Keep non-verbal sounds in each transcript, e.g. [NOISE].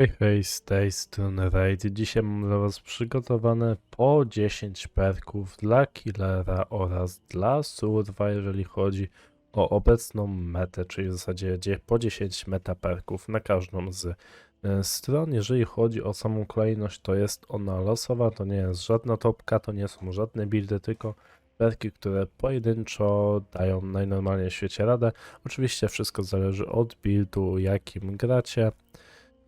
Hej, hej, z tej strony Raid. Dzisiaj mam dla Was przygotowane po 10 perków dla Killera oraz dla Surwa, jeżeli chodzi o obecną metę, czyli w zasadzie dzie- po 10 meta perków na każdą z e, stron. Jeżeli chodzi o samą kolejność, to jest ona losowa, to nie jest żadna topka, to nie są żadne buildy, tylko perki, które pojedynczo dają najnormalniej w świecie radę. Oczywiście wszystko zależy od buildu, jakim gracie.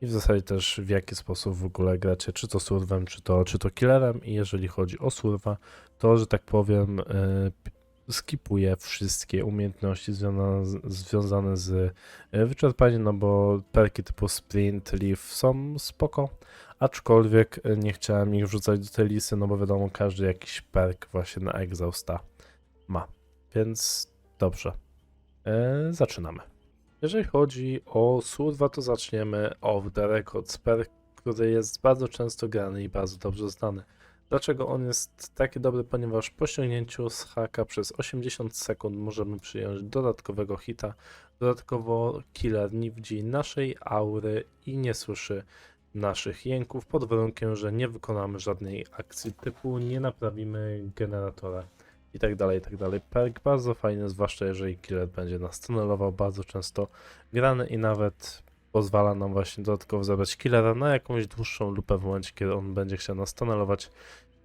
I w zasadzie też w jaki sposób w ogóle gracie, czy to surwem, czy to, czy to killerem. I jeżeli chodzi o surwa, to, że tak powiem, yy, skipuję wszystkie umiejętności związane związane z yy, wyczerpaniem, no bo perki typu sprint, leaf są spoko, aczkolwiek yy, nie chciałem ich wrzucać do tej listy, no bo wiadomo, każdy jakiś perk właśnie na exhausta ma. Więc dobrze, zaczynamy. Jeżeli chodzi o surwa, to zaczniemy off the record. Perk, który jest bardzo często grany i bardzo dobrze znany. Dlaczego on jest taki dobry? Ponieważ po ściągnięciu z haka przez 80 sekund możemy przyjąć dodatkowego hita. Dodatkowo killer nie widzi naszej aury i nie słyszy naszych jęków pod warunkiem, że nie wykonamy żadnej akcji typu nie naprawimy generatora i tak dalej, i tak dalej. Perk bardzo fajny, zwłaszcza jeżeli killer będzie nas tunelował, bardzo często grany i nawet pozwala nam właśnie dodatkowo zabrać killera na jakąś dłuższą lupę w momencie, kiedy on będzie chciał nas tunelować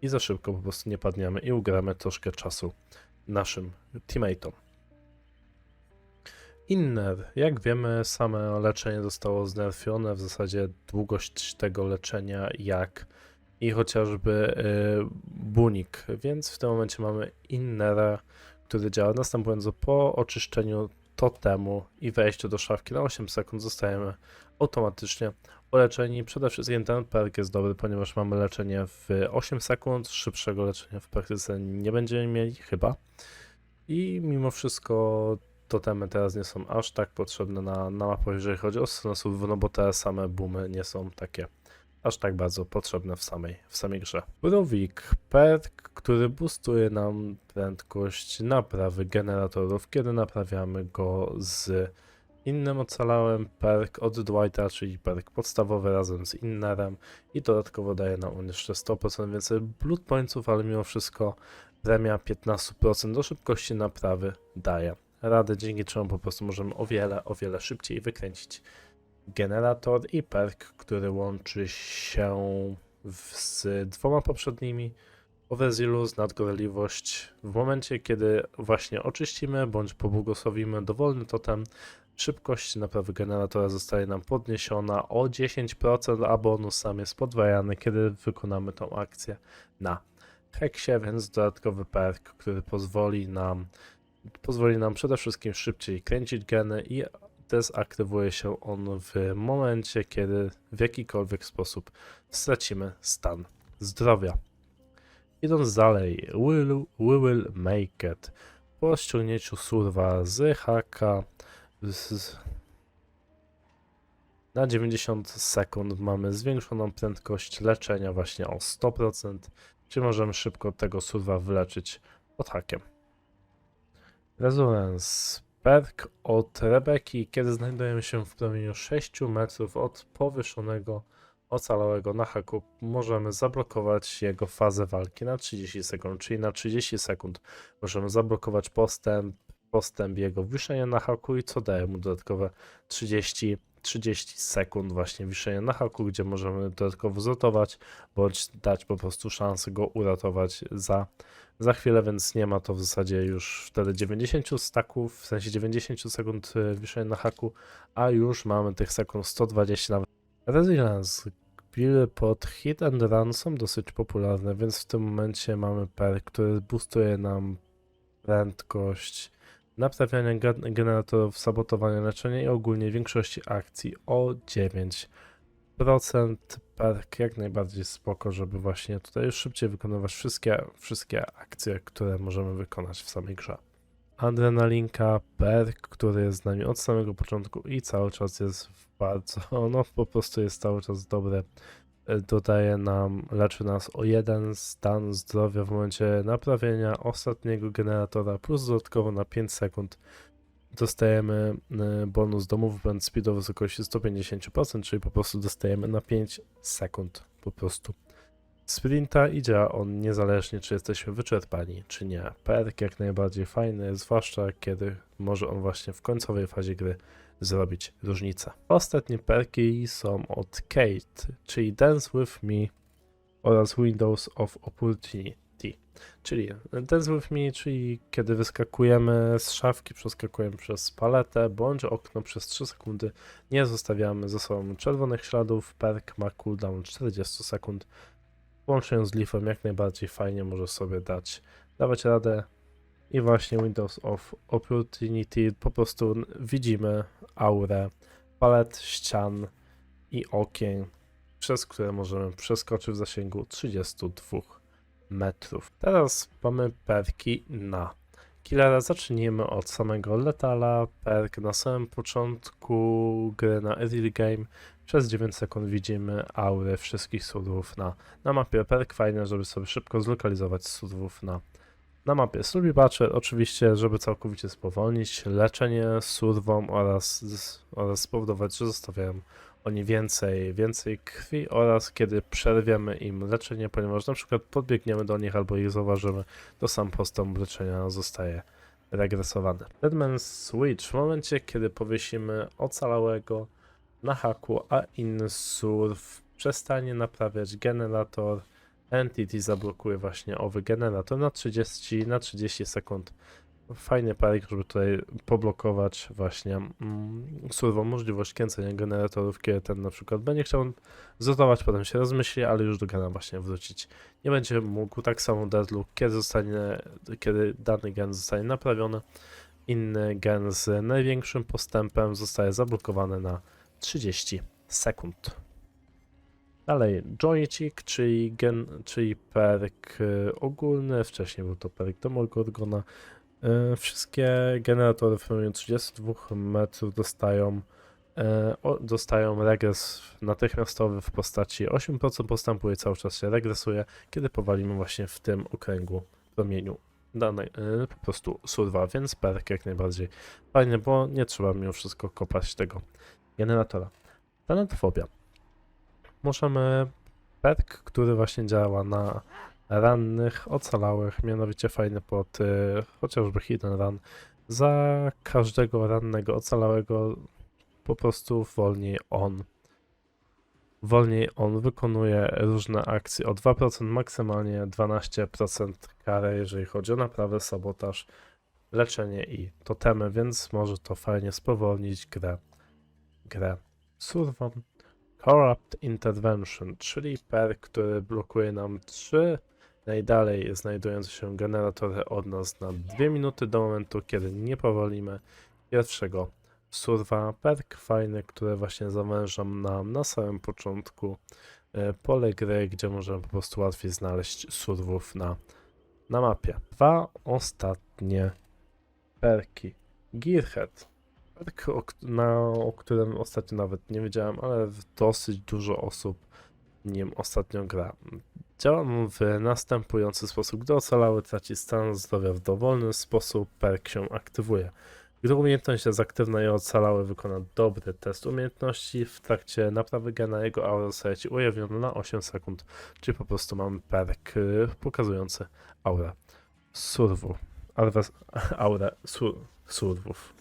i za szybko po prostu nie padniemy i ugramy troszkę czasu naszym teammateom. Inner. Jak wiemy, same leczenie zostało znerfione, w zasadzie długość tego leczenia jak i chociażby y, bunik, więc w tym momencie mamy innera, który działa następująco po oczyszczeniu totemu i wejściu do szafki na 8 sekund zostajemy automatycznie uleczeni. Przede wszystkim ten perk jest dobry, ponieważ mamy leczenie w 8 sekund, szybszego leczenia w praktyce nie będziemy mieli chyba. I mimo wszystko totemy teraz nie są aż tak potrzebne na, na mapę, jeżeli chodzi o stronę słów, no bo te same boomy nie są takie aż tak bardzo potrzebne w samej, w samej grze. Rowik, perk, który boostuje nam prędkość naprawy generatorów, kiedy naprawiamy go z innym ocalałem, perk od Dwighta, czyli perk podstawowy razem z innerem i dodatkowo daje nam on jeszcze 100% więcej blood pointsów, ale mimo wszystko premia 15% do szybkości naprawy daje radę, dzięki czemu po prostu możemy o wiele, o wiele szybciej wykręcić generator i perk, który łączy się z dwoma poprzednimi. Overzeal luz, nadgorliwość. W momencie, kiedy właśnie oczyścimy bądź pobłogosławimy dowolny totem, szybkość naprawy generatora zostaje nam podniesiona o 10%, a bonus sam jest podwajany, kiedy wykonamy tą akcję na heksie, więc dodatkowy perk, który pozwoli nam pozwoli nam przede wszystkim szybciej kręcić geny i dezaktywuje się on w momencie, kiedy w jakikolwiek sposób stracimy stan zdrowia. Idąc dalej, will, we will make it. Po ściągnięciu surwa z haka z, na 90 sekund mamy zwiększoną prędkość leczenia właśnie o 100%, czyli możemy szybko tego surwa wyleczyć pod hakiem. Resonance. Perk od Rebeki, kiedy znajdujemy się w promieniu 6 metrów od powieszonego ocalałego na haku, możemy zablokować jego fazę walki na 30 sekund, czyli na 30 sekund. Możemy zablokować postęp, postęp jego wiszenia na haku i co daje mu dodatkowe 30, 30 sekund właśnie wiszenia na haku, gdzie możemy dodatkowo zrotować, bądź dać po prostu szansę go uratować za za chwilę, więc nie ma to w zasadzie już wtedy 90 staków, w sensie 90 sekund e, wiszenia na haku, a już mamy tych sekund 120 nawet. Resilience. Buildy pod hit and run są dosyć popularne, więc w tym momencie mamy perk, który boostuje nam prędkość naprawiania gen- generatorów, sabotowania leczenia i ogólnie większości akcji o 9% perk jak najbardziej spoko, żeby właśnie tutaj już szybciej wykonywać wszystkie, wszystkie akcje, które możemy wykonać w samej grze. Adrenalinka, perk, który jest z nami od samego początku i cały czas jest bardzo, [LAUGHS] no po prostu jest cały czas dobre. E, Dodaje nam, leczy nas o jeden stan zdrowia w momencie naprawienia ostatniego generatora, plus dodatkowo na 5 sekund dostajemy y, bonus do movement speed o wysokości 150%, czyli po prostu dostajemy na 5 sekund po prostu sprinta i działa on niezależnie, czy jesteśmy wyczerpani, czy nie. Perk jak najbardziej fajny, zwłaszcza kiedy może on właśnie w końcowej fazie gry zrobić różnicę. Ostatnie perki są od Kate, czyli Dance With Me oraz Windows of Opportunity. Czyli Dance With Me, czyli kiedy wyskakujemy z szafki, przeskakujemy przez paletę bądź okno przez 3 sekundy, nie zostawiamy za sobą czerwonych śladów, perk ma cooldown 40 sekund, łącznie z leafem jak najbardziej fajnie może sobie dać, dawać radę i właśnie Windows of Opportunity po prostu widzimy aurę, palet ścian i okien, przez które możemy przeskoczyć w zasięgu 32 metrów. Teraz mamy perki na Killera. Zacznijmy od samego Letala. Perk na samym początku gry na Early Game. Przez 9 sekund widzimy aurę wszystkich surwów na, na mapie. Perk fajny, żeby sobie szybko zlokalizować surwów na, na mapie. Slubi Batcher oczywiście, żeby całkowicie spowolnić leczenie surwom oraz, oraz spowodować, że zostawiają oni więcej, więcej krwi oraz kiedy przerwiemy im leczenie, ponieważ na przykład podbiegniemy do nich albo ich zauważymy, to sam postęp leczenia zostaje regresowany. Deadman Switch w momencie, kiedy powiesimy ocalałego na haku, a inny surf przestanie naprawiać generator, Entity zablokuje właśnie owy generator na 30, na 30 sekund. Fajny parek, żeby tutaj poblokować właśnie mm, surwą możliwość kręcenia generatorów, kiedy ten na przykład będzie chciał zrotować, potem się rozmyśli, ale już do gena właśnie wrócić. Nie będzie mógł tak samo Deadlock, kiedy zostanie, kiedy dany gen zostanie naprawiony. Inny gen z największym postępem zostaje zablokowany na 30 sekund. Dalej, joystick, czyli, gen, czyli perk y, ogólny, wcześniej był to perk Demogorgona. Y, wszystkie generatory w promieniu 32 metrów dostają, y, dostają regres natychmiastowy w postaci 8% postępu i cały czas się regresuje, kiedy powalimy właśnie w tym okręgu promieniu danej, po prostu surwa, więc perk jak najbardziej fajny, bo nie trzeba mimo wszystko kopać tego generatora. Planetofobia. Możemy perk, który właśnie działa na rannych, ocalałych, mianowicie fajny pod y, chociażby Hidden Run. Za każdego rannego, ocalałego po prostu wolniej on. Wolniej on wykonuje różne akcje o 2%, maksymalnie 12% kary, jeżeli chodzi o naprawę, sabotaż, leczenie i totemy, więc może to fajnie spowolnić grę. Grę surwą. Corrupt Intervention, czyli perk, który blokuje nam trzy najdalej znajdujące się generatory od nas na 2 minuty do momentu, kiedy nie powolimy pierwszego surwa. Perk fajny, który właśnie zawężam nam na samym początku e, pole gry, gdzie możemy po prostu łatwiej znaleźć surwów na, na mapie. Dwa ostatnie perki. Gearhead. Perk, o, na, o którym ostatnio nawet nie wiedziałem, ale dosyć dużo osób nim ostatnio gra. Działa on w następujący sposób. Gdy ocalały traci stan zdrowia w dowolny sposób, perk się aktywuje. Gdy umiejętność jest aktywna i ocalały wykona dobry test umiejętności, w trakcie naprawy gena jego aura zostaje ci ujawniona na 8 sekund, czyli po prostu mamy perk y, pokazujący aurę surwu. [LAUGHS] Aurę sur, surwów.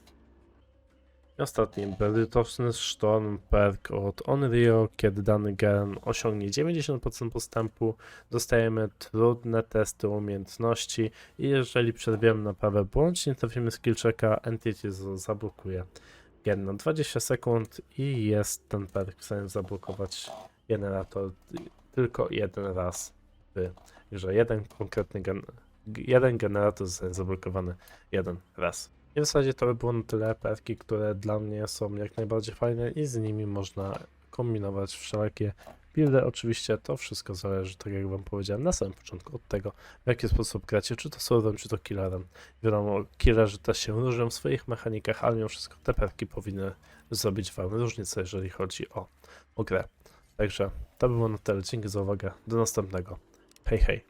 Ostatni, Berytowny Sztorm perk od Onryo, kiedy dany gen osiągnie 90% postępu, dostajemy trudne testy umiejętności i jeżeli przerwiemy naprawę bądź nie trafimy skill checka, Entity zablokuje gen na 20 sekund i jest ten perk w stanie zablokować generator tylko jeden raz w grze. Jeden konkretny gen, jeden generator zostanie zablokowany jeden raz. I w zasadzie to by było na tyle perki, które dla mnie są jak najbardziej fajne i z nimi można kombinować wszelakie buildy. Oczywiście to wszystko zależy, tak jak wam powiedziałem na samym początku, od tego w jaki sposób gracie, czy to solowem, czy to killerem. Wiadomo, killerzy też się różnią w swoich mechanikach, ale mimo wszystko te perki powinny zrobić wam różnicę, jeżeli chodzi o, o grę. Także to by było na tyle. Dzięki za uwagę. Do następnego. Hej, hej.